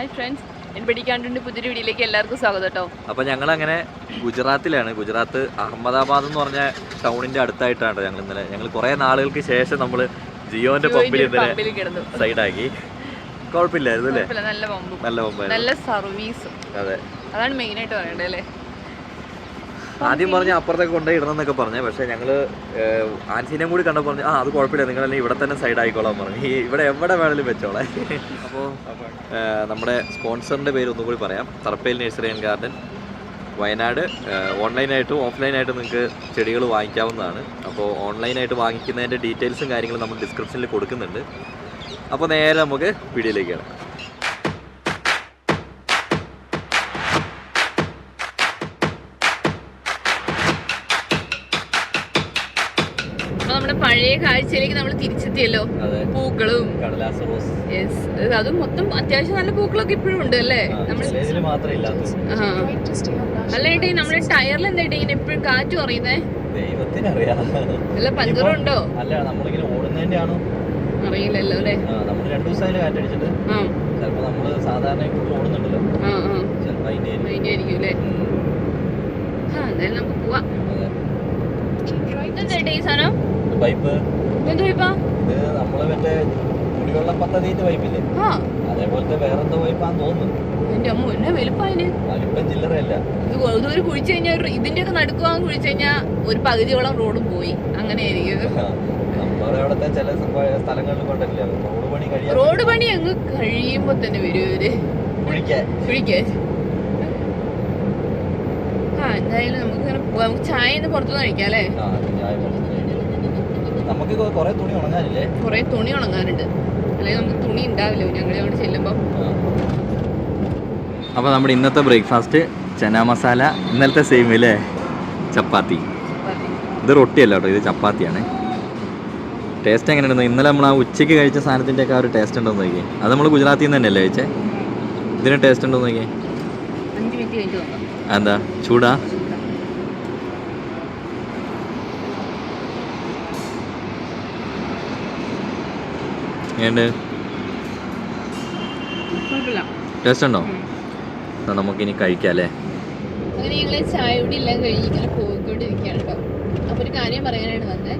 Hi friends. N പഠിക്കാണ്ടുണ്ട് പുതിയൊരു വീഡിയോയിലേക്ക് എല്ലാവർക്കും സ്വാഗതം കേട്ടോ. അപ്പോൾ ഞങ്ങൾ അങ്ങനെ ഗുജറാത്തിലാണ്. ഗുജറാത്ത് അഹമ്മദാബാദ് എന്ന് പറഞ്ഞ ടൗണിന്റെ അടുത്തായിട്ടാണ് ഞങ്ങൾ ഇന്നലെ. ഞങ്ങൾ കുറേ നാളുകൾക്ക് ശേഷം നമ്മൾ ജിയോന്റെ പമ്പിൽ ഇന്നലെ സൈഡാക്കി. കുഴപ്പമില്ലായിരുന്നു അല്ലേ? നല്ല പമ്പ്. നല്ല സർവീസ്. അതെ. അതാണ് മെയിൻ ആയിട്ട് പറയണ്ടത് അല്ലേ? ആദ്യം പറഞ്ഞ അപ്പുറത്തേക്ക് കൊണ്ടേ ഇടണം എന്നൊക്കെ പറഞ്ഞേ. പക്ഷേ ഞങ്ങൾ ആൻസീനെ കൂടി കണ്ടപ്പോൾ പറഞ്ഞു ആ അത് കുഴപ്പമില്ല. നിങ്ങളെല്ലാം ഇവിടെ തന്നെ സൈഡ് ആയിക്കോളാൻ പറഞ്ഞു. ഈ ഇവിടെ എവിടെ വേണേലും വെച്ചോളെ. അപ്പോൾ നമ്മുടെ സ്പോൺസറിന്റെ പേര് ഒന്നുകൂടി പറയാം. Tharappel nursery and garden. Wayanad ഓൺലൈനായിട്ടും ഓഫ്ലൈനായിട്ടും നിങ്ങൾക്ക് ചെടികൾ വാങ്ങിക്കാവുന്നതാണ്. അപ്പോൾ ഓൺലൈനായിട്ട് വാങ്ങിക്കുന്നതിന്റെ ഡീറ്റെയിൽസും കാര്യങ്ങളും നമ്മൾ ഡിസ്ക്രിപ്ഷനിൽ കൊടുക്കുന്നുണ്ട്. അപ്പോൾ നേരെ നമുക്ക് വീഡിയോയിലേക്ക് കിടക്കാം. പഴയ കാഴ്ചയിലേക്ക് നമ്മൾ തിരിച്ചെത്തിയല്ലോ. പൂക്കളും. അതും മൊത്തം അത്യാവശ്യം നല്ല പൂക്കളൊക്കെ ഇപ്പോഴും ഉണ്ട് അല്ലേ? നമ്മൾ അല്ല ഏട്ടാ നമ്മുടെ ടയറിൽ എന്താ ഇങ്ങനെ എപ്പോഴും കാറ്റ് പറയുന്നേ അല്ല പഞ്ചറുണ്ടോ അല്ല നമ്മളിങ്ങനെ ഓടുന്നതിന്റെ ആണോ അറിയില്ലല്ലോ അല്ലേ? നമ്മൾ രണ്ടു ദിവസമായാലും കാറ്റടിച്ചിട്ട് ആ. ചിലപ്പോ നമ്മൾ സാധാരണ ഓടുന്നുണ്ടല്ലോ. ചിലപ്പോ അതിന്റെ ആയിരിക്കും. അല്ലേ? എന്തായാലും നമുക്ക് പോവാം. ഇതെന്താ ഈ സാധനം? പൈപ്പ് എന്തോ ഇപ്പാ ഇത് നമ്മൾ മറ്റേ കുടിവെള്ള പദ്ധതിന്റെ പൈപ്പില്ലേ ആ. അതേപോലത്തെ വേറെന്തോ പൈപ്പാന്ന് തോന്നുന്നു. എന്റെ അമ്മ എന്നെ വലുപ്പായിന് വലിപ്പം ചില്ലറയല്ല. ഇത് കുഴിച്ചു കഴിഞ്ഞാൽ ഇതിന്റെ ഒക്കെ നടുക്കുവാൻ കുഴിച്ചു കഴിഞ്ഞാൽ ഒരു പകുതിയോളം റോഡും പോയി. അങ്ങനെ ആയിരിക്കും നമ്മുടെ അവിടുത്തെ ചില സ്ഥലങ്ങളിൽ കൊണ്ടല്ലേ റോഡ് പണി കഴിയാ റോഡ് പണി അങ്ങ് കഴിയുമ്പോ തന്നെ വരും ഇവർ. കുഴിക്കാൻ. കുഴിക്കാൻ. ആ എന്തായാലും നമുക്ക് ഇങ്ങനെ പോവാം. നമുക്ക് ചായ പുറത്തുനിന്ന് കഴിക്കാം അല്ലേ ആ ചായ പുറത്ത് കഴിക്കാം. നമുക്ക് കുറെ തുണി ഉണങ്ങാനില്ലേ? കുറെ തുണി ഉണങ്ങാനുണ്ട്. അല്ലെങ്കിൽ നമുക്ക് തുണി ഉണ്ടാവില്ല ഞങ്ങൾ അവിടെ ചെല്ലുമ്പോ. അപ്പോൾ നമ്മുടെ ഇന്നത്തെ ബ്രേക്ക്ഫാസ്റ്റ് ചന മസാല ഇന്നലത്തെ സെയിം അല്ലേ ചപ്പാത്തി. ഇത് റൊട്ടിയല്ല കേട്ടോ ഇത് ചപ്പാത്തിയാണ്. ടേസ്റ്റ് എങ്ങനെയുണ്ടെന്ന് ഇന്നലെ നമ്മൾ ആ ഉച്ചയ്ക്ക് കഴിച്ച സാധനത്തിന്റെ ഒക്കെ ആ ഒരു ടേസ്റ്റ് ഉണ്ടോ നോക്കിയേ അത് നമ്മൾ ഗുജറാത്തിൽ നിന്ന് തന്നെയല്ലേ കഴിച്ചേ? ഇതിന് ടേസ്റ്റ് ഉണ്ടോ നോക്കിയേ എന്താ? ചൂടാ? ഏണ്ട് ടേസ്റ്റ് ഉണ്ടോ നമുക്കിനി കഴിക്കാം അല്ലേ? അങ്ങനെ ഞങ്ങൾ ചായ കൂടി എല്ലാം കഴിഞ്ഞ് ഇങ്ങനെ പോയിക്കൊണ്ടിരിക്കുകയാണ് കേട്ടോ. അപ്പോൾ ഒരു കാര്യം പറയാനാണ് വന്നത്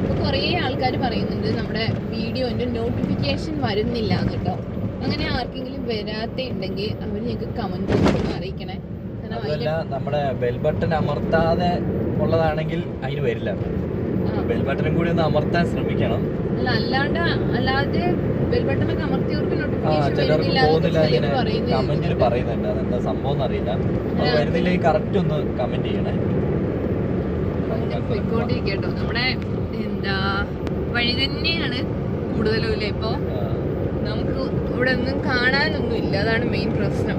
അപ്പോൾ കുറേ ആൾക്കാർ പറയുന്നുണ്ട് നമ്മുടെ വീഡിയോന്റെ നോട്ടിഫിക്കേഷൻ വരുന്നില്ല എന്ന് കേട്ടോ. അങ്ങനെ ആർക്കെങ്കിലും വരാത്തുണ്ടെങ്കിൽ അവർ ഞങ്ങൾക്ക് കമന്റ് ഒന്ന് അറിയിക്കണേ. കാരണം നമ്മുടെ ബെൽ ബട്ടൺ അമർത്താതെ ഉള്ളതാണെങ്കിൽ അതിന് വരില്ല. ബെൽ ബട്ടണും കൂടി ഒന്ന് അമർത്താൻ ശ്രമിക്കണം. അല്ല അല്ലാണ്ട് അല്ലാതെ ബെൽ ബട്ടണൊക്കെ അമർത്തിയവർക്ക് ആ നോട്ടിഫിക്കേഷൻ കമന്റിൽ പറയുന്നുണ്ട്. അതെന്താ സംഭവം അറിയില്ല അത്. വരുന്നില്ലെങ്കിൽ കറക്റ്റ് ഒന്ന് കമന്റ് ചെയ്യണേ. നമ്മുടെ എന്താ വഴി തന്നെയാണ് കൂടുതലും ഇല്ല ഇപ്പോ? നമുക്ക് ഇവിടെ ഒന്നും കാണാനൊന്നും ഇല്ല അതാണ് മെയിൻ പ്രശ്നം.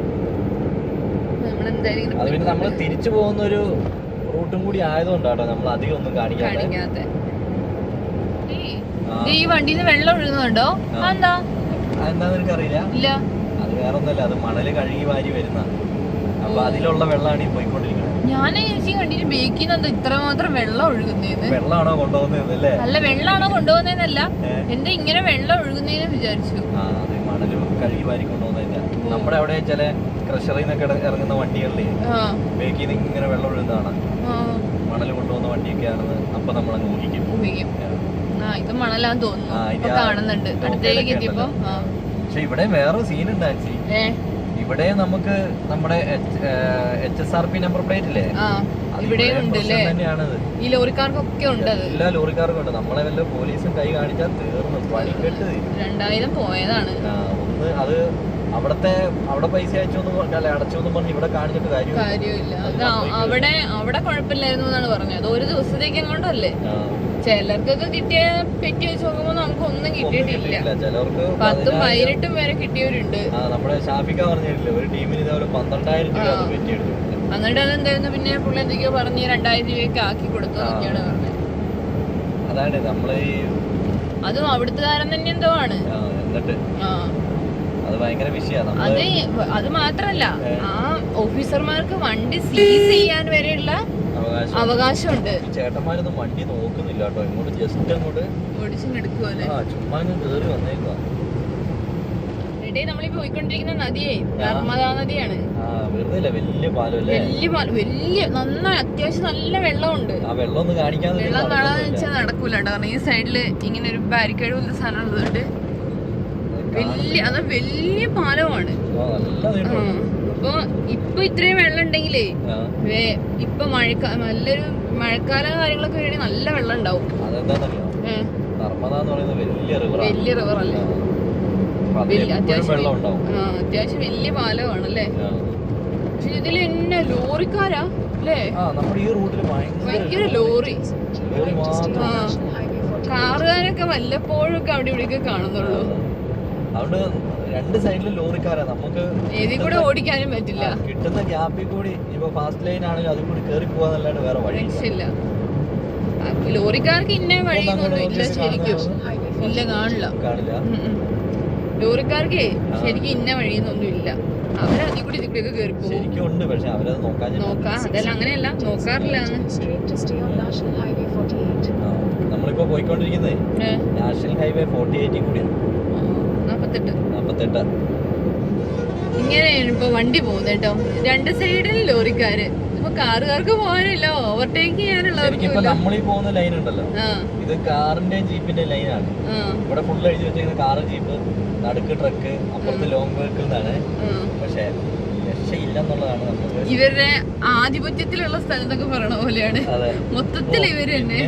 നമ്മളെന്തായാലും നമ്മൾ തിരിച്ചു പോകുന്ന ഒരു റൂട്ടും കൂടി ആയതുകൊണ്ടാട്ടോ നമ്മൾ അധികം ഒന്നും കാണിക്കാതെ. ഈ വണ്ടിയിൽ നിന്ന് വെള്ളം ഒഴുകുന്നുണ്ടോ? ഇല്ല. അത് വേറെ ഒന്നല്ല അത് മണൽ കഴുകി വാരി വരുന്ന. അപ്പൊ അതിലുള്ള വെള്ളമാണ് ഈ പോയിക്കൊണ്ടിരിക്കുന്നത്. ഞാൻ ചേച്ചി കണ്ടിട്ട് ബേക്കിൽ നിന്ന് ഇത്രമാത്രം വെള്ളം ഒഴുകുന്നേന്ന്. വെള്ളമാണോ കൊണ്ടുപോകുന്നത് അല്ലേ വെള്ളമാണോ കൊണ്ടുപോകുന്നതെന്നല്ല എന്റെ എന്താ ഇങ്ങനെ വെള്ളം ഒഴുകുന്നതെന്ന് വിചാരിച്ചു. ആ അത് മണൽ കഴുകി വാരി കൊണ്ടുപോകുന്നില്ല നമ്മുടെ അവിടെ ചില ക്രഷറിൽ നിന്നൊക്കെ ഇട- ഇറങ്ങുന്ന വണ്ടികളിൽ ബേക്കിൽ നിന്ന് ഇങ്ങനെ വെള്ളം ഒഴുകുന്നതാണ്. മണൽ കൊണ്ടുപോകുന്ന വണ്ടിയൊക്കെയാണെന്ന് അപ്പൊ നമ്മൾ അങ്ങ് ഊഹിക്കും. ഉപയോഗിക്കും ആ ഇത് മണലാന്ന് തോന്നുന്നു. ആ, ഇത് ആ കാണുന്നുണ്ട്. തോക്കയിലൊക്കെ അടുത്തേക്ക് എത്തിയപ്പോ പക്ഷെ ഇവിടെ വേറെ സീൻ ഉണ്ട് ആൻസി. ഏ? ഇവിടെ നമുക്ക് നമ്മുടെ H S R P number plate ഇല്ലേ ഇവിടെ ഉണ്ട് ഈ ലോറിക്കാർക്കൊക്കെ ഉണ്ട് എല്ലാ ലോറിക്കാർക്കും ഉണ്ട്. നമ്മളെ വല്ല പോലീസും കൈ കാണിച്ചാൽ തീർന്നു. പണിക്കെട്ട് രണ്ടായിരം പോയതാണ്. ഒന്ന് അത് അവിടത്തെ അവിടെ പൈസ അയച്ചു അല്ല അടച്ചു പറഞ്ഞു ഇവിടെ കാണിച്ചിട്ട് കാര്യം കാര്യമില്ല. അവിടെ അവിടെ കുഴപ്പമില്ലായിരുന്നു എന്നാണ് പറഞ്ഞത്. അത് ഒരു ദിവസത്തേക്ക് അങ്ങോട്ടല്ലേ ചിലർക്കൊക്കെ കിട്ടിയ പെറ്റി വെച്ച് നോക്കുമ്പോ നമുക്ക് ഒന്നും കിട്ടിയിട്ടില്ല. പത്തും പതിനെട്ടും വരെ കിട്ടിയവരുണ്ട്. നമ്മുടെ ഷാഫിക്ക പറഞ്ഞിട്ടില്ലേ ഒരു ടീമിന് ഇതേപോലെ പന്ത്രണ്ടായിരം രൂപ ആ. പെറ്റി എടുത്തിട്ടുണ്ട് എന്നിട്ട് അതെന്തായിരുന്നു പിന്നെ പുള്ളി എന്തൊക്കെയോ പറഞ്ഞ് രണ്ടായിരം രൂപയൊക്കെ ആക്കി കൊടുത്തു എന്നൊക്കെയാണ് പറഞ്ഞത്. അതാണ് നമ്മൾ അതും അവിടുത്തുകാരൻ തന്നെ എന്തോ ആണ്. എന്നിട്ട് ആ. അത് ഭയങ്കര വിഷയമാണ് അത് അത് മാത്രല്ല. ആ ഓഫീസർമാർക്ക് വണ്ടി സീസ് ചെയ്യാൻ വരെയുള്ള അവകാശം. അവകാശമുണ്ട്. ചേട്ടന്മാരൊന്നും വണ്ടി നോക്കുന്നില്ല കേട്ടോ. ഇങ്ങോട്ട് ജസ്റ്റ് അങ്ങോട്ട് ആ ചുമ്മാ കേറി വന്നേക്കുക നമ്മളിപ്പോ പോയിക്കൊണ്ടിരിക്കുന്ന നദിയേ നർമ്മദാ നദിയാണ്. വലിയ പാലം വലിയ നന്നായി അത്യാവശ്യം നല്ല വെള്ളമുണ്ട്. വെള്ളം ഒന്ന് കാണിക്കാൻ വെള്ളം കാണാന്ന് വെച്ചാൽ നടക്കൂല കേട്ടോ. കാരണം ഈ സൈഡിൽ ഇങ്ങനെ ഒരു ബാരിക്കേഡ് പോലത്തെ സാധനം ഉള്ളതുകൊണ്ട് വലിയ അത് വലിയ പാലമാണ്. അപ്പൊ ഇപ്പൊ ഇത്രയും വെള്ളം ഉണ്ടെങ്കിലേ ഇപ്പൊ മഴക്കാ നല്ലൊരു മഴക്കാലം കാര്യങ്ങളൊക്കെ വരികയാണെങ്കിൽ നല്ല വെള്ളം ഉണ്ടാവും വലിയ റിവർ അല്ലേ? അത്യാവശ്യം വലിയ പാലമാണ് അല്ലേ പക്ഷെ ഇതിൽ എന്നെ ലോറിക്കാരാ അല്ലേ? ഭയങ്കര ലോറി. കാറുകാരൊക്കെ വല്ലപ്പോഴൊക്കെ അവിടെ ഇവിടെയൊക്കെ കാണുന്നുള്ളൂ. അതുകൊണ്ട് രണ്ട് സൈഡിലും ലോറിക്കാരാ നമുക്ക് കൂടെ ഓടിക്കാനും പറ്റില്ല. കിട്ടുന്ന ഗ്യാപ്പിൽ കൂടി ഇപ്പൊ ഫാസ്റ്റ് ലൈൻ ആണെങ്കിൽ അതിൽ കൂടി കയറി പോവാന്നല്ലാണ്ട് വേറെ വഴി രക്ഷയില്ല. ലോറിക്കാർക്ക് ഇന്ന വഴിയൊന്നും ഇല്ല ശരിക്കും. ഇല്ല കാണില്ല. ലോറിക്കാർക്കേ. ശരിക്കും ഇന്ന വഴിയൊന്നും ഇല്ല അവരതിൽ കൂടി ഇതിൽ കൂടിയൊക്കെ കയറി പോകും. ശരിക്കും ഉണ്ട് പക്ഷെ അവരത് നോക്കാൻ നോക്കാ. അതല്ല അങ്ങനെയല്ല. നോക്കാറില്ല. നമ്മളിപ്പോ പോയിക്കൊണ്ടിരിക്കുന്നത് നാഷണൽ ഹൈവേ ഫോർട്ടി എയ്റ്റിൽ കൂടിയാണ്. നാപ്പത്തെട്ട്. നാപ്പത്തെട്ട്. ഇങ്ങനെയാണ് ഇപ്പൊ വണ്ടി പോകുന്നത് കേട്ടോ. രണ്ട് സൈഡിൽ ലോറിക്കാര്. ഇപ്പൊ കാറുകാർക്ക് പോകാനില്ല. ഓവർടേക്ക് ചെയ്യാനുള്ളവർക്കും ഇപ്പൊ ഇല്ല. പോകുന്ന ലൈൻ ഉണ്ടല്ലോ. ഇത് കാറിന്റെയും ജീപ്പിന്റെ ലൈനാണ് ഇവിടെ ഫുൾ എഴുതി വെച്ചിരിക്കുന്ന കാറ് ജീപ്പ് നടുക്ക് ട്രക്ക് അപ്പുറത്ത് ലോങ് വെഹിക്കിൾ എന്നാണ്. പക്ഷെ ഇവരുടെ ആധിപത്യത്തിലുള്ള സ്ഥലത്തൊക്കെ പറയണ പോലെയാണ്. മൊത്തത്തിൽ ഇവർ തന്നെ.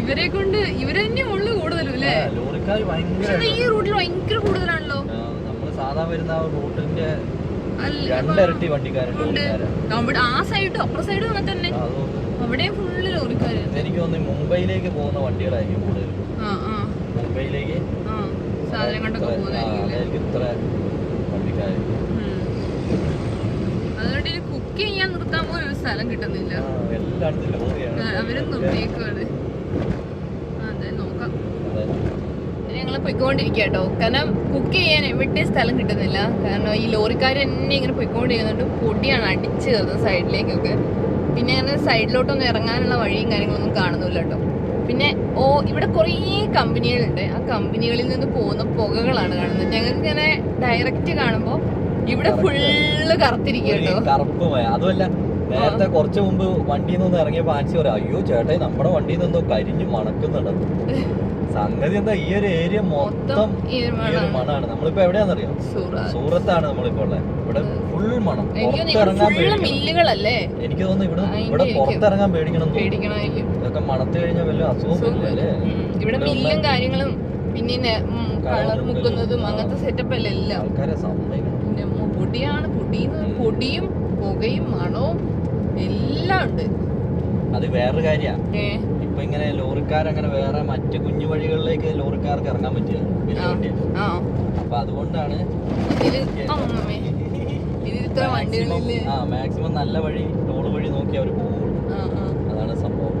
ഇവരെ കൊണ്ട് ഇവരെന്നെ ഉള്ളു കൂടുതലും അല്ലേ? ആ, ലോറിക്കാർ ഭയങ്കര ഈ റൂട്ടിൽ ഭയങ്കര കൂടുതലാണല്ലോ. നമ്മൾ സാധാ വരുന്ന ആ റൂട്ടിന്റെ അല്ല രണ്ടിരട്ടി വണ്ടിക്കാരുണ്ട് ഉണ്ട്. അവിടെ ആ സൈഡും അപ്പുറ സൈഡും അങ്ങനെ തന്നെ. ആ, അവിടെ ഫുള്ള് ലോറിക്കാര്. എനിക്ക് തോന്നുന്നു മുംബൈയിലേക്ക് പോകുന്ന വണ്ടികളായിരിക്കും കൂടുതൽ മുംബൈയിലേക്ക് ആ സാധനം കൊണ്ടൊക്കെ ഇത്ര- പോകുന്നതായിരിക്കും ഇത്ര വണ്ടിക്കാര്. അതുകൊണ്ട് കുക്ക് ചെയ്യാൻ നിർത്താൻ പോലും ഒരു സ്ഥലം കിട്ടുന്നില്ല. എല്ലായിടത്തും അവരും നിർത്തിയേക്കുവാണ് അതെ നോക്കാം അതെ. ഇനി ഞങ്ങൾ പൊയ്ക്കൊണ്ടിരിക്കുക കേട്ടോ കാരണം കുക്ക് ചെയ്യാൻ എവിടെ സ്ഥലം കിട്ടുന്നില്ല. കാരണം ഈ ലോറിക്കാർ എന്നെ ഇങ്ങനെ പോയിക്കൊണ്ടിരിക്കുന്നുണ്ട്. പൊടിയാണ് അടിച്ച് കയറുന്നത് സൈഡിലേക്കൊക്കെ. പിന്നെ അങ്ങനെ സൈഡിലോട്ടൊന്നും ഇറങ്ങാനുള്ള വഴിയും കാര്യങ്ങളൊന്നും കാണുന്നില്ല കേട്ടോ പിന്നെ ഓ ഇവിടെ കുറേ കമ്പനികളുണ്ട്. ആ കമ്പനികളിൽ നിന്ന് പോകുന്ന പുകകളാണ് കാണുന്നത്. ഞങ്ങൾക്ക് ഇങ്ങനെ ഡയറക്റ്റ് കാണുമ്പോൾ ഇവിടെ ഫുള്ള് കറുത്തിരിക്കുന്നു കേട്ടോ കറുപ്പ് അതുമല്ല നേരത്തെ കുറച്ച് മുമ്പ് വണ്ടിയിൽ നിന്ന് ഇറങ്ങിയപ്പോ പാൻസി പറയാം അയ്യോ ചേട്ടായി നമ്മുടെ വണ്ടിയിൽ നിന്ന് കരിഞ്ഞു മണക്കുന്നുണ്ട്. സംഗതി എന്താ ഈ ഒരു ഏരിയ മൊത്തം ഈ ഒരു മണമാണ്. മണാണ്. നമ്മളിപ്പോ എവിടെയാണെന്നറിയോ? സൂറത്ത്. സൂറത്താണ് നമ്മളിപ്പോ ഉള്ളത് ഇവിടെ ഫുൾ മണം. പുറത്തിറങ്ങാൻ മില്ലുകളല്ലേ? എനിക്ക് തോന്നുന്നു ഇവിടെ ഇവിടെ. പുറത്തിറങ്ങാൻ പേടിക്കണം ഇതൊക്കെ മണത്ത് കഴിഞ്ഞാൽ വല്ല അസുഖം ഇവിടെ മില്ലും കാര്യങ്ങളും പിന്നെ കളർ മുക്കുന്നതും അങ്ങനത്തെ സെറ്റപ്പ് അല്ല എല്ലാം. പിന്നെ പൊടിയാണ്. പൊടിന്ന് പൊടിയും പുകയും മണവും എല്ലാം ഉണ്ട്. അത് വേറൊരു കാര്യമാണ് ഇപ്പൊ ഇങ്ങനെ ലോറിക്കാരങ്ങനെ വേറെ മറ്റു കുഞ്ഞു വഴികളിലേക്ക് ലോറിക്കാർക്ക് ഇറങ്ങാൻ പറ്റില്ല വലിയ ആ. വണ്ടിയാണ് അപ്പൊ അതുകൊണ്ടാണ് ആ മാക്സിമം നല്ല വഴി ടോൾ വഴി നോക്കി അവർ ആ ആ. അതാണ് സംഭവം.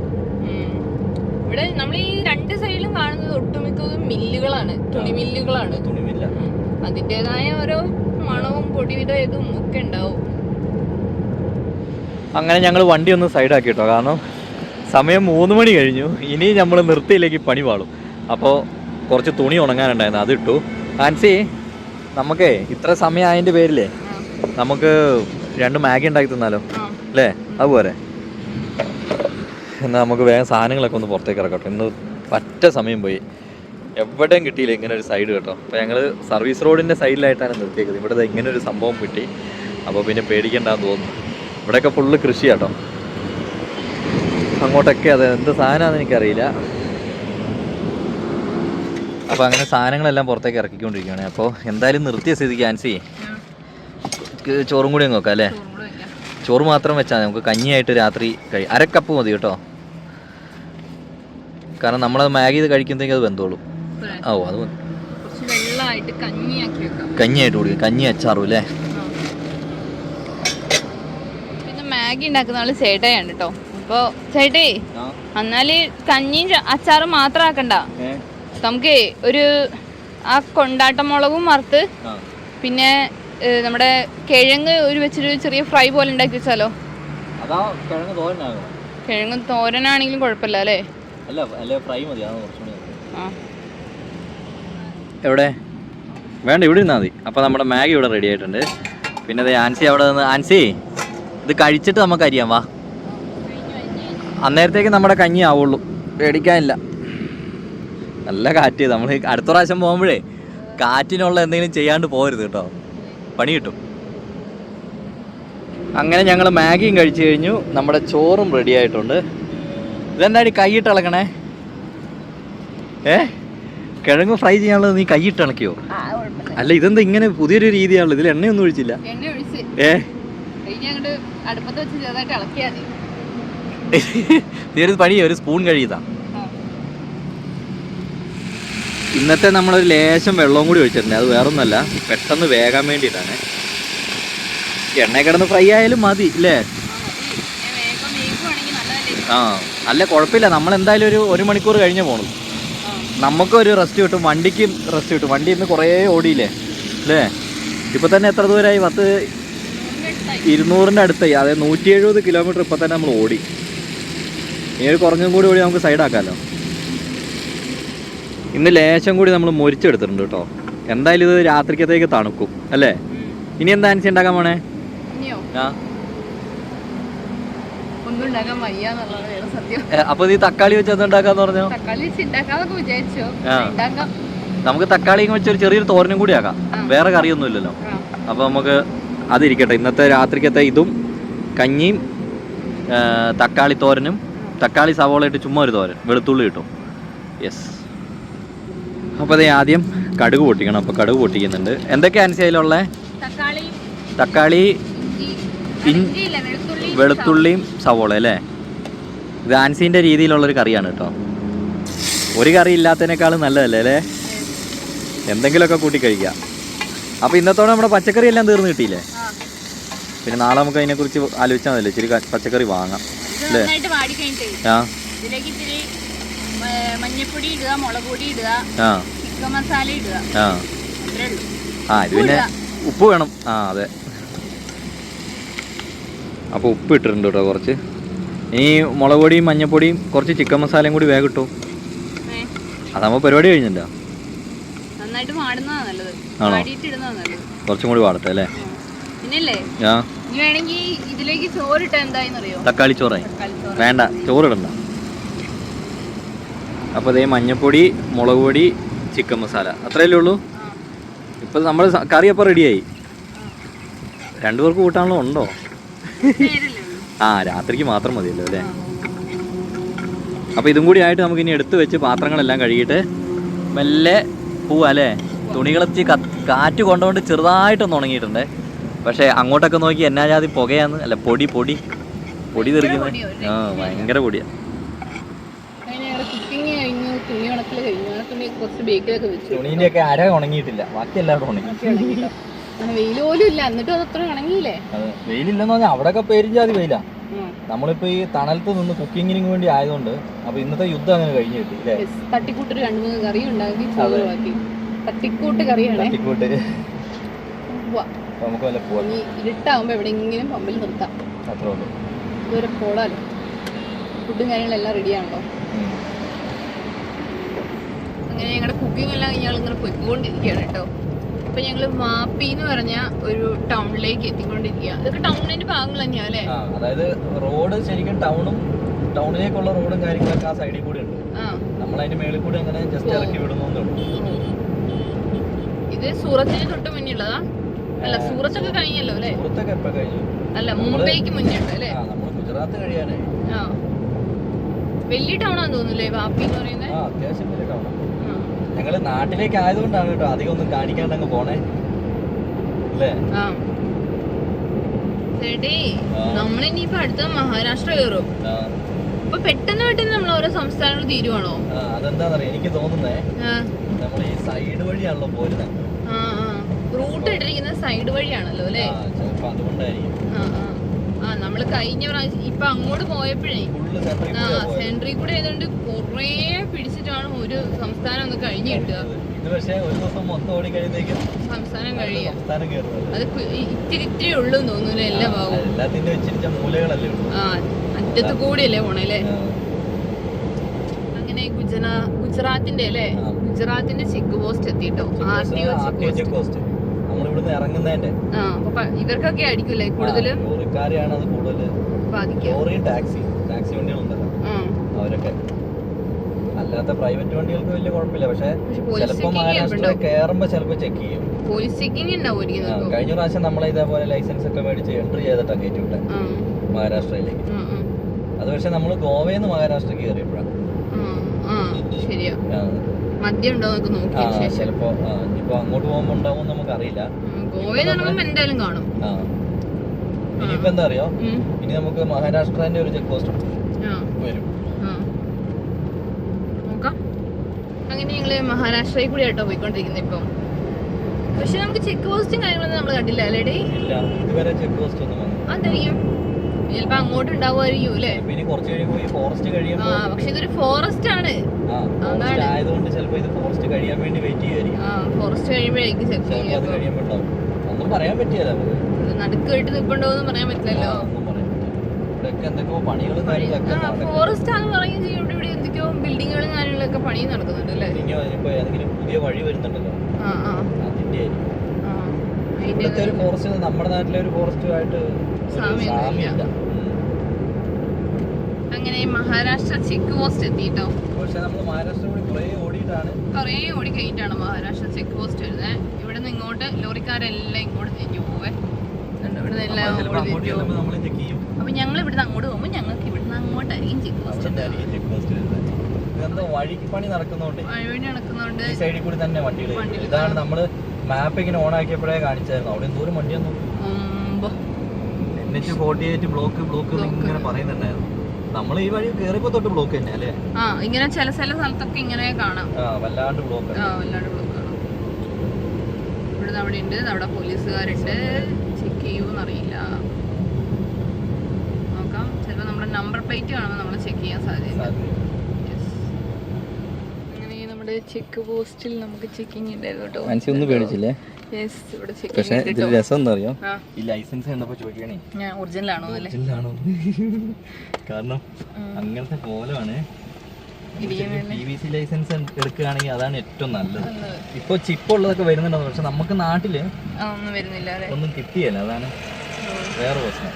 ഇവിടെ നമ്മൾ ഈ രണ്ട് സൈഡിലും കാണുന്നത് ഒട്ടുമിക്കതും മില്ലുകളാണ് തുണി മില്ലുകളാണ് തുണിമില്ല. അതിന്റെതായ ഓരോ മണവും ഇതും ഒക്കെ ഉണ്ടാവും. അങ്ങനെ ഞങ്ങൾ വണ്ടി ഒന്ന് സൈഡാക്കി കേട്ടോ കാരണം സമയം മൂന്ന് മണി കഴിഞ്ഞു. ഇനി നമ്മൾ നിർത്തിയിലേക്ക് പണി പാളും. അപ്പോൾ കുറച്ച് തുണി ഉണങ്ങാനുണ്ടായിരുന്നു അതിട്ടു ആൻസി നമുക്കേ ഇത്ര സമയം അതിന്റെ പേരിലേ നമുക്ക് രണ്ട് മാഗി ഉണ്ടാക്കി തന്നാലോ? അല്ലേ? അതുപോലെ എന്നാൽ നമുക്ക് വേഗം സാധനങ്ങളൊക്കെ ഒന്ന് പുറത്തേക്ക് ഇറക്കട്ടെ. ഇന്ന് പറ്റ സമയം പോയി. എവിടെയും കിട്ടിയില്ല ഇങ്ങനെ ഒരു സൈഡ് കേട്ടോ. അപ്പോൾ ഞങ്ങൾ സർവീസ് റോഡിന്റെ സൈഡിലായിട്ടാണ് നിർത്തിയേക്കുന്നത്. ഇവിടെ ഇങ്ങനെ ഒരു സംഭവം കിട്ടി. അപ്പോൾ പിന്നെ പേടിക്കേണ്ടാന്ന് തോന്നുന്നു. ഇവിടെയൊക്കെ ഫുള്ള് കൃഷി കേട്ടോ അങ്ങോട്ടൊക്കെ അത് എന്ത് സാധനമാണെന്ന് എനിക്കറിയില്ല. അപ്പോൾ അങ്ങനെ സാധനങ്ങളെല്ലാം പുറത്തേക്ക് ഇറക്കിക്കൊണ്ടിരിക്കുകയാണ്. അപ്പോൾ എന്തായാലും നിർത്തിയ സ്ഥിതി ക്യാൻസി ചോറും കൂടി നോക്കാം അല്ലേ? ചോറും മാത്രം വെച്ചാൽ നമുക്ക് കഞ്ഞിയായിട്ട് രാത്രി കഴി അരക്കപ്പ് കപ്പ് മതി കേട്ടോ. കാരണം നമ്മളത് മാഗി ഇത് കഴിക്കുമ്പോഴത്തേക്ക് അത് വെന്തോളും. ഇത്രേ. ഓ അത് കഞ്ഞിയായിട്ട് കൂടി കഞ്ഞി അച്ചാറും അല്ലേ? മാഗി ഉണ്ടാക്കുന്ന ആൾ ചേട്ടയാണ് കേട്ടോ. അപ്പൊ ചേട്ടേ എന്നാൽ കഞ്ഞിയും അച്ചാറും മാത്രം ആക്കണ്ട നമുക്ക് ഒരു ആ കൊണ്ടാട്ട മുളകും വറുത്ത് പിന്നെ നമ്മുടെ കിഴങ്ങ് ഒരു വെച്ചിട്ട് ചെറിയ ഫ്രൈ പോലെ ഉണ്ടാക്കി വെച്ചാലോ? അതാ കിഴങ്ങ് തോരനാണെങ്കിലും കുഴപ്പമില്ല അല്ലേ? അല്ല അല്ല ഫ്രൈ മതി അതാണ് കുറച്ചുകൂടി എവിടെ? വേണ്ട ഇവിടെ ഇരുന്നാൽ മതി. അപ്പോൾ നമ്മുടെ മാഗി ഇവിടെ റെഡി ആയിട്ടുണ്ട്. പിന്നെ ദേ ആൻസി അവിടെ നിന്ന് ആൻസി ഇത് കഴിച്ചിട്ട് നമുക്ക് അരിയാം വാ. അന്നേരത്തേക്ക് നമ്മുടെ കഞ്ഞി ആവുള്ളൂ. പേടിക്കാനില്ല. നല്ല കാറ്റ്. നമ്മൾ അടുത്ത പ്രാവശ്യം പോകുമ്പോഴേ കാറ്റിനുള്ള എന്തെങ്കിലും ചെയ്യാണ്ട് പോകരുത് കേട്ടോ. പണി കിട്ടും. അങ്ങനെ ഞങ്ങൾ മാഗിയും കഴിച്ചു കഴിഞ്ഞു. നമ്മുടെ ചോറും റെഡി ആയിട്ടുണ്ട്. ഇതെന്താടി കൈയിട്ട് ഇളക്കണേ? ഏ? കിഴങ്ങ് ഫ്രൈ ചെയ്യാനുള്ളത് നീ കൈയിട്ട് ഇളക്കിയോ? അല്ല ഇതെന്താ ഇങ്ങനെ പുതിയൊരു രീതിയാണല്ലോ? ഇതിൽ എണ്ണയൊന്നും ഒഴിച്ചില്ല. എണ്ണ ഒഴിച്ച്. ഏ? കഴിഞ്ഞ അങ്ങോട്ട് അടുപ്പത്ത് വെച്ച് ചെറുതായിട്ട് ഇളക്കിയാൽ നീ ഒരു പണി? ഒരു സ്പൂൺ കഴിയതാ. ഇന്നത്തെ നമ്മളൊരു ലേശം വെള്ളവും കൂടി ഒഴിച്ചിട്ടുണ്ട്. അത് വേറൊന്നുമല്ല. പെട്ടെന്ന് വേകാൻ വേണ്ടിയിട്ടാണ്. എണ്ണ കിടന്ന് ഫ്രൈ ആയാലും മതി ഇല്ലേ? ആ, അല്ല കുഴപ്പമില്ല. നമ്മൾ എന്തായാലും ഒരു ഒരു മണിക്കൂർ കഴിഞ്ഞ് പോകണം നമുക്കൊരു ഒരു റെസ്റ്റ് കിട്ടും. വണ്ടിക്കും റെസ്റ്റ് കിട്ടും. വണ്ടി ഇന്ന് കുറേ ഓടിയില്ലേ? അല്ലേ ഇപ്പൊ തന്നെ എത്ര ദൂരമായി പത്ത്. ഇരുന്നൂറിന്റെ അടുത്തായി. അതായത് നൂറ്റി എഴുപത് കിലോമീറ്റർ ഇപ്പം തന്നെ നമ്മൾ ഓടി. ഇനി ഒരു കുറഞ്ഞും കൂടി കൂടി നമുക്ക് സൈഡാക്കാമല്ലോ ഇന്ന് ലേശം കൂടി നമ്മൾ മുരിച്ചെടുത്തിട്ടുണ്ട് കേട്ടോ. എന്തായാലും ഇത് രാത്രിക്കത്തേക്ക് തണുക്കും അല്ലേ? ഇനി എന്താ അനുസരിച്ച് ഉണ്ടാക്കാൻ പോണേ? അപ്പൊ നീ തക്കാളി വെച്ച് എന്താക്കാന്ന് പറഞ്ഞോ. നമുക്ക് തക്കാളിയും വെച്ച് ഒരു ചെറിയൊരു തോരനും കൂടി ആക്കാം. വേറെ കറിയൊന്നും ഇല്ലല്ലോ. അപ്പൊ നമുക്ക് അതിരിക്കട്ടെ. ഇന്നത്തെ രാത്രിക്കത്തെ ഇതും കഞ്ഞിയും തക്കാളി തോരനും തക്കാളി സവോള ഇട്ട് ചുമ്മാ ഒരു തോരൻ വെളുത്തുള്ളി കിട്ടും യെസ് അപ്പോൾ അതേ ആദ്യം കടുക് പൊട്ടിക്കണം. അപ്പോൾ കടുക് പൊട്ടിക്കുന്നുണ്ട്. എന്തൊക്കെയാണ് അനുസരിച്ചുള്ള തക്കാളി. തക്കാളി വെളുത്തുള്ളിയും സവോള അല്ലേ? ഇത് ആൻസീന്റെ രീതിയിലുള്ളൊരു കറിയാണ് കേട്ടോ. ഒരു കറി ഇല്ലാത്തതിനേക്കാളും നല്ലതല്ലേ അല്ലേ? എന്തെങ്കിലുമൊക്കെ കൂട്ടി കഴിക്കാം. അപ്പോൾ ഇന്നത്തോടെ നമ്മുടെ പച്ചക്കറി എല്ലാം തീർന്നു കിട്ടിയില്ലേ? പിന്നെ നാളെ നമുക്ക് അതിനെക്കുറിച്ച് ആലോചിച്ചാൽ മതി ഇച്ചിരി പച്ചക്കറി വാങ്ങാം? നന്നായിട്ട് വാടി കഴിഞ്ഞിട്ട് ഇതിലേക്ക് ഇത്തിരി മഞ്ഞപ്പൊടി ഇടുക മുളക് പൊടി ഇടുക ചിക്കൻ മസാല ഇടുക. ആ. അത്രേ ഉള്ളൂ. ആ ഇത് പിന്നെ ഉപ്പ് വേണം. ആ അതെ. അപ്പോൾ ഉപ്പ് ഇട്ടിട്ടുണ്ട് കേട്ടോ കുറച്ച്. ഇനി മുളക് പൊടിയും മഞ്ഞപ്പൊടിയും കുറച്ച് ചിക്കൻ മസാലയും കൂടി വേഗം ഇട്ടു. അതാകുമ്പോൾ പരിപാടി കഴിഞ്ഞിട്ടുണ്ടോ നന്നായിട്ട് ആണോ? കുറച്ചും കൂടി വാടട്ടെ അല്ലേ? പിന്നല്ലേ? ആ. ഇനി വേണമെങ്കിൽ ഇതിലേക്ക് ചോറിട്ട എന്തായെന്നറിയോ? തക്കാളി ചോറായി. തക്കാളി ചോറ്. വേണ്ട ചോറിടണ്ട. അപ്പോൾ അതേ മഞ്ഞപ്പൊടി മുളക് പൊടി ചിക്കൻ മസാല. അത്രയല്ലേ ഉള്ളൂ? ഇപ്പൊ നമ്മൾ കറി അപ്പോൾ റെഡിയായി. രണ്ടു പേർക്ക് കൂട്ടാനുള്ള ഉണ്ടോ? ആ രാത്രിക്ക് മാത്രം മതിയല്ലോ അല്ലേ? അപ്പൊ അപ്പോൾ ഇതും കൂടി ആയിട്ട് നമുക്ക് ഇനി എടുത്ത് വെച്ച് പാത്രങ്ങളെല്ലാം കഴുകിയിട്ട് മെല്ലെ പോവാ അല്ലേ? തുണികളെത്തി കാറ്റ് കൊണ്ടുകൊണ്ട് ചെറുതായിട്ടൊന്ന് ഉണങ്ങിയിട്ടുണ്ട്. പക്ഷേ അങ്ങോട്ടൊക്കെ നോക്കി എന്നാ ജാതി പുകയാന്ന്? അല്ല പൊടി പൊടി. പൊടി തെറിക്കുന്നത്? ആ ഭയങ്കര പൊടിയാ. തുണിയിലൊക്കെ കുക്കിംഗ് കഴിഞ്ഞു തുണി കഴിഞ്ഞു. ആ കുറച്ച് ബേക്കിലൊക്കെ വെച്ചു തുണീന്റെയൊക്കെ അര ഉണങ്ങിയിട്ടില്ല. ബാക്കി എല്ലാവരും ഉണങ്ങി. വെയിൽ പോലും ഇല്ല. എന്നിട്ടും അത് അത്ര ഉണങ്ങിയില്ലേ? വെയിലില്ലെന്ന് പറഞ്ഞാൽ അവിടെയൊക്കെ പേരിഞ്ചാതി വെയിലാ. നമ്മളിപ്പോ ഈ തണലത്ത് നിന്ന് കുക്കിങ്ങിന് വേണ്ടി ആയതുകൊണ്ട് അപ്പോൾ ഇന്നത്തെ യുദ്ധം അങ്ങനെ കഴിഞ്ഞു കിട്ടി അല്ലേ. തട്ടിക്കൂട്ടൊരു രണ്ട് മൂന്ന് കറി ഉണ്ടാക്കി ചോറ് ബാക്കി തട്ടിക്കൂട്ട് കറിയാണേ. തട്ടിക്കൂട്ട്. നമുക്ക് വല്ല പോവാം ഇനി ഇരുട്ടാവുമ്പോ എവിടെയെങ്കിലും പമ്പിൽ നിർത്താം. അത്രേ ഉള്ളൂ. ഇതുവരെ പോടാലോ. ഫുഡും കാര്യങ്ങളെല്ലാം റെഡിയാണല്ലോ. അങ്ങനെ ഞങ്ങളുടെ കുക്കിംഗ് എല്ലാം ഞങ്ങൾ ഇങ്ങനെ പോയിക്കൊണ്ടിരിക്കുകയാണ് കേട്ടോ. അപ്പൊ ഞങ്ങൾ മാപ്പി എന്ന് പറഞ്ഞ ഒരു ടൗണിലേക്ക് എത്തിക്കൊണ്ടിരിക്കുക ഇതൊക്കെ ടൗണിന്റെ ഭാഗങ്ങൾ തന്നെയാ അല്ലേ? അതായത് റോഡ് ശരിക്കും ടൗണും ടൗണിലേക്കുള്ള റോഡും കാര്യങ്ങളൊക്കെ ആ സൈഡിൽ കൂടെ ഉണ്ട്. ആ. നമ്മൾ അതിന്റെ മേളിൽ കൂടെ അങ്ങനെ ജസ്റ്റ് ഇറക്കി വിടുന്നു ഇത് സൂറത്തിന് തൊട്ട് മുന്നിലുള്ളതാ? അല്ല സൂറത്തൊക്കെ കഴിഞ്ഞല്ലോ അല്ലേ? സൂറത്തൊക്കെ എപ്പോ കഴിഞ്ഞു. അല്ല മുംബൈക്ക് മുന്നുണ്ട് അല്ലേ? നമ്മൾ ഗുജറാത്ത് കഴിയാനായി. വലിയ ടൗൺ ആണെന്ന് തോന്നുന്നില്ലേ വാപ്പി എന്ന് പറയുന്നത്? അത്യാവശ്യം വലിയ ടൗൺ ഞങ്ങൾ നാട്ടിലേക്ക് ആയതുകൊണ്ടാണ് കേട്ടോ അധികം ഒന്നും കാണിക്കാണ്ട് അങ്ങ് പോണേ. അല്ലേ. നമ്മളിനിയിപ്പോ അടുത്ത മഹാരാഷ്ട്ര കയറും അപ്പൊ പെട്ടെന്ന് പെട്ടെന്ന് നമ്മൾ ഓരോ സംസ്ഥാനങ്ങൾ തീരുവാണോ? അതെന്താന്നറിയാം എനിക്ക് തോന്നുന്നേ നമ്മൾ ഈ സൈഡ് വഴിയാണല്ലോ പോരുന്നത് റൂട്ട് ഇട്ടിരിക്കുന്നത് സൈഡ് വഴിയാണല്ലോ അല്ലേ? ആ നമ്മൾ കഴിഞ്ഞ പ്രാവശ്യം ഇപ്പൊ അങ്ങോട്ട് പോയപ്പോഴേ ആ സെൻട്രി കൂടെ ആയതുകൊണ്ട് കൊറേ പിടിച്ചിട്ടാണ് ഒരു സംസ്ഥാനം ഒന്ന് കഴിഞ്ഞു കിട്ടുക. സംസ്ഥാനം കഴിയാ. സംസ്ഥാനം കയറുന്നത്. അത് കു- ഇ- ഇത്തിരി ഇത്തിരി ഉള്ളു തോന്നുന്നു എല്ലാ ഭാഗവും? മൂലകളല്ലേ ഉള്ളൂ. ആ അറ്റത്ത് കൂടിയല്ലേ പോണല്ലേ അങ്ങനെ ഗുജറാ ഗുജറാത്തിന്റെ അല്ലേ? ഗുജറാത്തിന്റെ check post എത്തിട്ടോ R T O check post. Check ഇറങ്ങുന്നതിന്റെ ആ അപ്പൊ ഇവർക്കൊക്കെ ആയിരിക്കുമല്ലേ കൂടുതലും? ലോറിക്കാരെയാണ് അത് കൂടുതൽ ലോറിയും ടാക്സി ടാക്സി വണ്ടികളുണ്ടല്ലോ. അവരൊക്കെ. അല്ലാത്ത പ്രൈവറ്റ് വണ്ടികൾക്ക് വലിയ കുഴപ്പമില്ല. പക്ഷെ ചിലപ്പോ മഹാരാഷ്ട്ര കയറുമ്പോ ചിലപ്പോ ചെക്ക് ചെയ്യും. കഴിഞ്ഞ പ്രാവശ്യം നമ്മളെ ഇതേപോലെ ലൈസൻസ് ഒക്കെ മേടിച്ച് എൻട്രി ചെയ്തിട്ടാണ് കയറ്റി വിട്ടെ മഹാരാഷ്ട്രയിലേക്ക്. അത് പക്ഷെ നമ്മൾ ഗോവയിൽ നിന്ന് മഹാരാഷ്ട്ര കയറിയപ്പോഴാണ്. ശരിയാ. മദ്യം ഉണ്ടോ എന്നൊക്കെ ആ നോക്കിയ ശേഷം. ചിലപ്പോ ഇപ്പൊ അങ്ങോട്ട് പോകുമ്പോ ഉണ്ടാവും നമുക്കറിയില്ല. ഗോവയിൽ ഇറങ്ങുമ്പോ എന്തായാലും കാണും. ആ. ഇനിയിപ്പോ എന്താ അറിയോ? ഇനി നമുക്ക് മഹാരാഷ്ട്രന്റെ ഒരു ചെക്ക് പോസ്റ്റ് വരും. അങ്ങനെ ഞങ്ങൾ മഹാരാഷ്ട്രയിൽ കൂടി ആട്ടോ പോയിക്കൊണ്ടിരിക്കുന്നത് ഇപ്പം. പക്ഷെ നമുക്ക് ചെക്ക് പോസ്റ്റും കാര്യങ്ങളൊന്നും നമ്മൾ കണ്ടില്ല അല്ലേ ഇതുവരെ ചെക്ക് പോസ്റ്റ് ഒന്നും അതായിരിക്കും ചിലപ്പോ അങ്ങോട്ട് ഉണ്ടാവുമായിരിക്കും അല്ലേ? ഇനി കുറച്ച് കഴിയുമ്പോ ഈ ഫോറസ്റ്റ് ആ കഴിയുമ്പോ പക്ഷെ ഇതൊരു ഫോറസ്റ്റ് ആണ്. ആ. ആയതുകൊണ്ട് ചിലപ്പോ ഇത് ഫോറസ്റ്റ് കഴിയാൻ വേണ്ടി വെയിറ്റ് ചെയ്യുമായിരിക്കും. ആ ഫോറസ്റ്റ് കഴിയുമ്പോഴേക്കും ചെക്ക് ചിലപ്പോ അത് കഴിയുമ്പോ ഒന്നും പറയാൻ പറ്റിയല്ല നമുക്ക്. നടുക്ക് കേട്ട് നിൽപ്പുണ്ടോ എന്ന് പറയാൻ പറ്റില്ലല്ലോ. ആ, ആ ഫോറസ്റ്റ് ആണെന്ന് ചെയ്യും. ഇവിടെ ഇവിടെ എന്തൊക്കെയോ ബിൽഡിങ്ങുകളും കാര്യങ്ങളൊക്കെ പണി നടക്കുന്നുണ്ട് അല്ലേ? പുതിയ വഴി വരുന്നുണ്ടല്ലോ. ആ ആ. അതിന്റെ ആ ഫോറസ്റ്റ് നമ്മുടെ നാട്ടിലെ ഒരു ഫോറസ്റ്റുമായിട്ട് അങ്ങനെ മഹാരാഷ്ട്ര ചെക്ക് പോസ്റ്റ് എത്തിട്ടോ? കൊറേ ഓടി കഴിഞ്ഞിട്ടാണ് മഹാരാഷ്ട്ര ചെക്ക് പോസ്റ്റ് വരുന്നത് ഇവിടെ നിന്ന് ഇങ്ങോട്ട് ലോറിക്കാരെല്ലാം ഇങ്ങോട്ട് തിരിഞ്ഞു പോവേ. ഇവിടുന്ന് എല്ലാം അപ്പൊ ഞങ്ങൾ ഇവിടുന്ന് അങ്ങോട്ട് പോകുമ്പോൾ ഞങ്ങൾക്ക് ഇവിടുന്ന് അങ്ങോട്ടായിരിക്കും ചെക്ക് പോസ്റ്റ് അവിടെ ആയിരിക്കും ചെക്ക് പോസ്റ്റ് വരുന്നത്. ഇതെന്തോ വഴിക്ക് പണി നടക്കുന്നതുകൊണ്ട് വഴി ഈ സൈഡിൽ കൂടി തന്നെ വണ്ടികൾ. ഇതാണ് നമ്മൾ മാപ്പ് ഇങ്ങനെ ഓൺ ആക്കിയപ്പോഴേ കാണിച്ചായിരുന്നു. അവിടെ എന്തോരം വണ്ടിയൊന്നും. N H forty eight block block ഇങ്ങനെ പറയുന്നുണ്ടായിരുന്നു. നമ്മൾ ഈ വഴി കേറിപ്പോ തൊട്ട് ബ്ലോക്ക് തന്നെ അല്ലേ? ആ ഇങ്ങനെ ചില ചില സ്ഥലത്തൊക്കെ ഇങ്ങനെ കാണാം. ആ വല്ലാണ്ട് ബ്ലോക്ക് ആ വല്ലാണ്ട് ബ്ലോക്ക് കാണാം അവിടെ ഉണ്ട് അവിടെ പോലീസുകാരുണ്ട്. ചെക്ക് ചെയ്യുമെന്ന് അറിയില്ല. നോക്കാം. ചിലപ്പോൾ നമ്മുടെ നമ്പർ പ്ലേറ്റ് കാണുമ്പോൾ നമ്മൾ ചെക്ക് ചെയ്യാൻ സാധ്യത. അങ്ങനെ നമ്മുടെ ചെക്ക് പോസ്റ്റിൽ നമുക്ക് ചെക്കിംഗ് ഉണ്ടായിരുന്നു കേട്ടോ മനസ്സിൽ ഒന്നും പേടിച്ചില്ലേ? പക്ഷെ ഇതിൽ രസം എന്താ അറിയോ ഈ ലൈസൻസ് കണ്ടപ്പോ ചോദിക്കണേ ഒറിജിനൽ ആണോ ഒറിജിനലാണോ കാരണം അങ്ങനത്തെ കോലമാണ്. ഇടിയൻ പി വി സി ലൈസൻസ് എടുക്കുകയാണെങ്കിൽ അതാണ് ഏറ്റവും നല്ലത്. ഇപ്പൊ ചിപ്പ് ഉള്ളതൊക്കെ വരുന്നുണ്ടാവും പക്ഷെ നമുക്ക് നാട്ടിൽ ഒന്നും വരുന്നില്ല അല്ലേ? ഒന്നും കിട്ടിയല്ല. അതാണ് വേറെ പ്രശ്നം.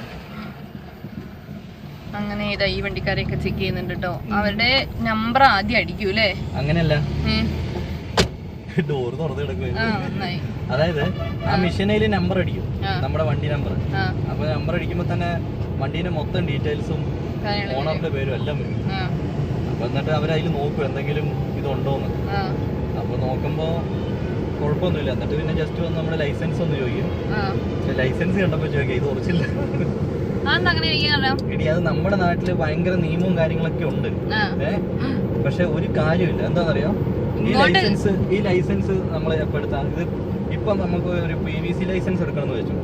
അങ്ങനെ ഇതാ ഈ വണ്ടിക്കാരെയൊക്കെ ചെക്ക് ചെയ്യുന്നുണ്ട് കേട്ടോ അവരുടെ നമ്പർ ആദ്യം അടിക്കൂലേ അങ്ങനെയല്ല. ഉം. തുറന്നു കിടക്കുക അതായത് ആ മെഷീനയിൽ നമ്പർ അടിക്കും. നമ്മുടെ വണ്ടി നമ്പർ അപ്പൊ നമ്പർ അടിക്കുമ്പോ തന്നെ വണ്ടീന്റെ മൊത്തം ഡീറ്റെയിൽസും ഓണറിന്റെ പേരും എല്ലാം വരും. അപ്പൊ എന്നിട്ട് അവരതിൽ നോക്കും എന്തെങ്കിലും ഇതുണ്ടോന്ന് അപ്പൊ നോക്കുമ്പോ കുഴപ്പമൊന്നുമില്ല. എന്നിട്ട് പിന്നെ ജസ്റ്റ് വന്ന് നമ്മുടെ ലൈസൻസ് ഒന്ന് ചോദിക്കും. പക്ഷെ ലൈസൻസ് കണ്ടപ്പോ ചോദിക്കാം ഇത് ചെയ്യാറിയാം ഇടി അത് നമ്മുടെ നാട്ടിൽ ഭയങ്കര നിയമവും കാര്യങ്ങളൊക്കെ ഉണ്ട്. ഏഹ് പക്ഷെ ഒരു കാര്യമില്ല എന്താണെന്നറിയോ ഈ ലൈസൻസ് ഈ ലൈസൻസ് നമ്മൾ എപ്പോൾ എടുത്താൽ ഇത് ഇപ്പം നമുക്ക് ഒരു പി വി സി ലൈസൻസ് എടുക്കണം വെച്ചു.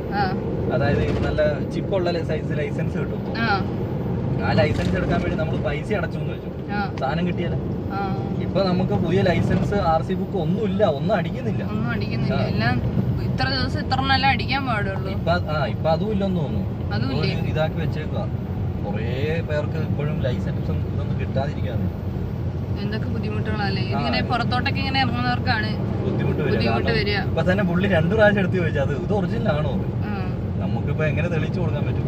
അതായത് നല്ല ചിപ്പുള്ള സൈസ് ലൈസൻസ് കിട്ടും. ആ. ലൈസൻസ് എടുക്കാൻ വേണ്ടി നമ്മൾ പൈസ അടച്ചു എന്ന് വെച്ചു സാധനം കിട്ടിയാലോ ഇപ്പൊ നമുക്ക് പുതിയ ലൈസൻസ് ആർ സി ബുക്ക് ഒന്നുമില്ല ഒന്നും അടിക്കുന്നില്ല. ഒന്നും അടിക്കുന്നില്ല. എല്ലാം ഇത്ര ദിവസം ഇത്ര നല്ല അടിക്കാൻ പാടുള്ളൂ. ഇപ്പൊ ആ ഇപ്പൊ അതും ഇല്ലെന്ന് തോന്നുന്നു. ഇതാക്കി വെച്ചേക്കുക കൊറേ പേർക്ക് ഇപ്പോഴും ലൈസൻസും ഇതൊന്നും കിട്ടാതിരിക്കാതെ. എന്തൊക്കെ ബുദ്ധിമുട്ടുകളല്ലേ ഇങ്ങനെ പുറത്തോട്ടൊക്കെ ഇങ്ങനെ ഇറങ്ങുന്നവർക്കാണ് ബുദ്ധിമുട്ട് വരിക. ഇപ്പൊ തന്നെ പുള്ളി രണ്ടു പ്രാവശ്യം എടുത്ത് ചോദിച്ചാൽ അത് ഇത് ഒറിജിനൽ ആണോ. നമുക്കിപ്പോ എങ്ങനെ തെളിയിച്ചു കൊടുക്കാൻ പറ്റും?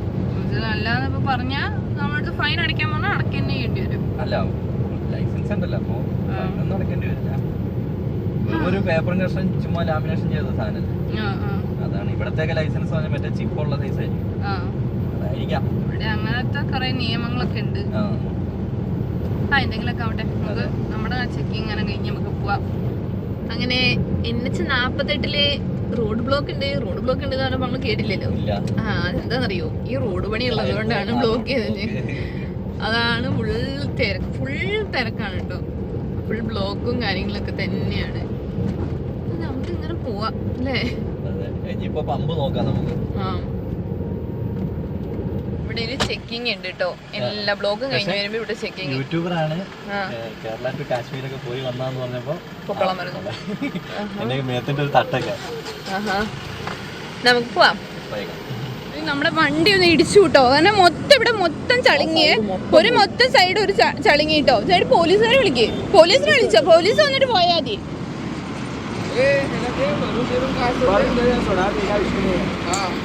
ഇപ്പൊ പറഞ്ഞാ നമ്മളടുത്ത് ഫൈൻ അടിക്കാൻ പറഞ്ഞാൽ അടക്കന്നെ ചെയ്യേണ്ടി വരും. അല്ല ലൈസൻസ് ഉണ്ടല്ലോ അപ്പൊ ആ. ഒന്നും അടക്കേണ്ടി വരില്ല. ഒരു പേപ്പർ ചുമ്മാ ലാമിനേഷൻ ചെയ്ത അതാണ് ഇവിടത്തേക്ക് ലൈസൻസ് പറഞ്ഞാൽ മറ്റേ ചിപ്പുള്ള സൈസ് ആയിരിക്കും. ആ. അതായിരിക്കാം. ഇവിടെ അങ്ങനത്തെ കുറെ നിയമങ്ങളൊക്കെ ഉണ്ട്. ആ എന്തെങ്കിലുമൊക്കെ ആവട്ടെ. നമുക്ക് നമ്മുടെ ചെക്കിങ് അങ്ങനെ കഴിഞ്ഞ് നമുക്ക് പോവാം. അങ്ങനെ എൻ എച്ച് നാപ്പത്തെട്ടിൽ റോഡ് ബ്ലോക്ക് ഉണ്ട്. റോഡ് ബ്ലോക്ക് ഉണ്ട് എന്ന് നമ്മൾ കേട്ടില്ലല്ലോ. ആ അതെന്താണെന്നറിയോ ഈ റോഡ് പണി ഉള്ളത് കൊണ്ടാണ് ബ്ലോക്ക് ചെയ്തത്. അതാണ് ഫുൾ തിരക്ക്. ഫുൾ തിരക്കാണ് കേട്ടോ. ഫുൾ ബ്ലോക്കും കാര്യങ്ങളൊക്കെ തന്നെയാണ്. നമുക്ക് ഇങ്ങനെ പോവാം അല്ലേ? ഇനിയിപ്പോ പമ്പ് നോക്കാം നമുക്ക്. ആ. ഇവിടെ ഒരു ചെക്കിങ് ഉണ്ട് കേട്ടോ എല്ലാ ബ്ലോഗും കഴിഞ്ഞ് വരുമ്പോ ഇവിടെ ചെക്കിംഗ് യൂട്യൂബറാണ് ആണ്. കേരള ടു കാശ്മീരൊക്കെ പോയി വന്നാന്ന് പറഞ്ഞപ്പോ പൊക്കോളം എന്റെ മേത്തിന്റെ ഒരു തട്ടൊക്കെ. ആഹാ. നമുക്ക് പോവാം. നമ്മുടെ വണ്ടി ഒന്ന് ഇടിച്ചു കിട്ടോ കാരണം മൊത്തം ഇവിടെ മൊത്തം ചളിങ്ങിയേ. ഒരു മൊത്തം സൈഡ് ഒരു ചളിങ്ങി കിട്ടോ സൈഡ് പോലീസുകാരെ വിളിക്കേ. പോലീസിനെ വിളിച്ചോ? പോലീസ് വന്നിട്ട് പോയാൽ മതി.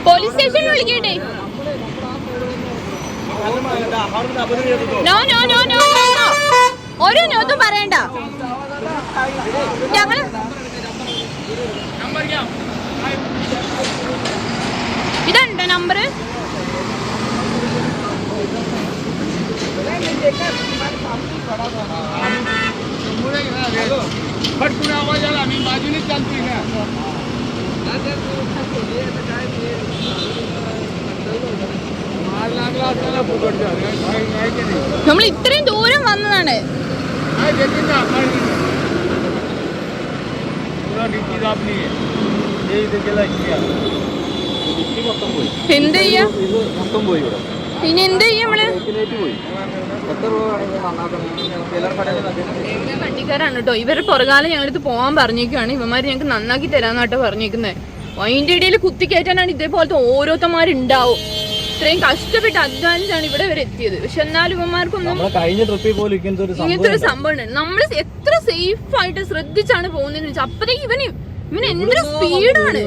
പോലീസ് സ്റ്റേഷനിൽ വിളിക്കണ്ടേ? No no no no no no ഒരു നോത്തും പറയണ്ട ഞങ്ങള് ഇതുണ്ടോ നമ്പർ फटकून आवाज आला मी बाजूने चालतोय ना मार लागला असताना फुकट झालं. काय- काय की नाही? നമ്മൾ ഇത്രയും ദൂരം വന്നതാണ്. എന്ത് പിന്നെ എന്ത് വണ്ടിക്കാരാണ് കേട്ടോ. ഇവരുടെ പുറകാലം ഞങ്ങളിത് പോവാൻ പറഞ്ഞേക്കാണ് ഇവന്മാര് ഞങ്ങൾക്ക് നന്നാക്കി തരാന്നാട്ടോ പറഞ്ഞേക്കുന്നത് അതിന്റെ ഇടയിൽ കുത്തിക്കയറ്റാനാണ് ഇതേപോലത്തെ ഓരോരുത്തന്മാരുണ്ടാവും ഇത്രയും കഷ്ടപ്പെട്ട് അധ്വാനിച്ചാണ് ഇവിടെ വരെ എത്തിയത്. പക്ഷെ എന്നാലും ഇവന്മാർക്കൊന്നും കഴിഞ്ഞ ട്രിപ്പിൽ പോലും ഇങ്ങനത്തെ ഒരു സംഭവം ഉണ്ട് നമ്മൾ എത്ര സേഫ് ആയിട്ട് ശ്രദ്ധിച്ചാണ് പോകുന്നതെന്ന് വെച്ചാൽ അപ്പത്തേക്ക് ഇവന് ഇവന് എന്തൊരു സ്പീഡാണ്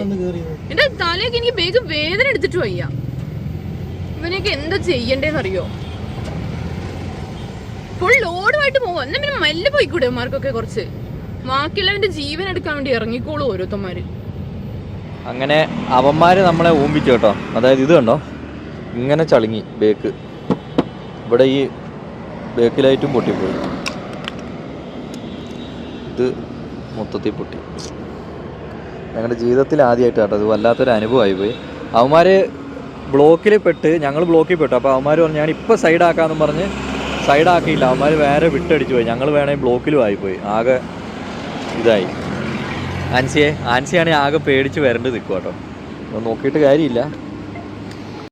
എന്റെ തലയൊക്കെ എനിക്ക് വേഗം വേദന എടുത്തിട്ട് വയ്യ. ഇവനൊക്കെ എന്താ ചെയ്യണ്ടേന്ന് അറിയോ ഫുൾ ലോഡുമായിട്ട് പോവാ. എന്നാ പിന്നെ മെല്ലെ പോയിക്കൂടെ ഇവന്മാർക്കൊക്കെ കുറച്ച്? ബാക്കിയുള്ളവന്റെ ജീവൻ എടുക്കാൻ വേണ്ടി ഇറങ്ങിക്കോളൂ ഓരോരുത്തന്മാര്. അങ്ങനെ അവന്മാര് നമ്മളെ ഊമ്പിച്ചു കേട്ടോ. അതായത് ഇത് കണ്ടോ? ഇങ്ങനെ ചളുങ്ങി ബേക്ക്. ഇവിടെ ഈ ബേക്കിലായിട്ടും പൊട്ടിപ്പോയി. ഇത് മൊത്തത്തിൽ പൊട്ടി. ഞങ്ങളുടെ ജീവിതത്തിൽ ആദ്യമായിട്ട് കേട്ടോ അത് വല്ലാത്തൊരു അനുഭവമായി പോയി. അവന്മാർ ബ്ലോക്കിൽ പെട്ട് ഞങ്ങൾ ബ്ലോക്കിൽ പെട്ടു. അപ്പോൾ അവന്മാർ പറഞ്ഞു ഞാൻ ഇപ്പോൾ സൈഡാക്കാമെന്ന് പറഞ്ഞ് സൈഡാക്കിയില്ല. അവന്മാർ വേറെ വിട്ടടിച്ചു പോയി. ഞങ്ങൾ വേണമെങ്കിൽ ബ്ലോക്കിലും ആയിപ്പോയി ആകെ ഇതായി. ആൻസിയെ ആൻസിയാണെങ്കിൽ ആകെ പേടിച്ച് വരേണ്ടി നിൽക്കും കേട്ടോ നോക്കിയിട്ട് കാര്യമില്ല.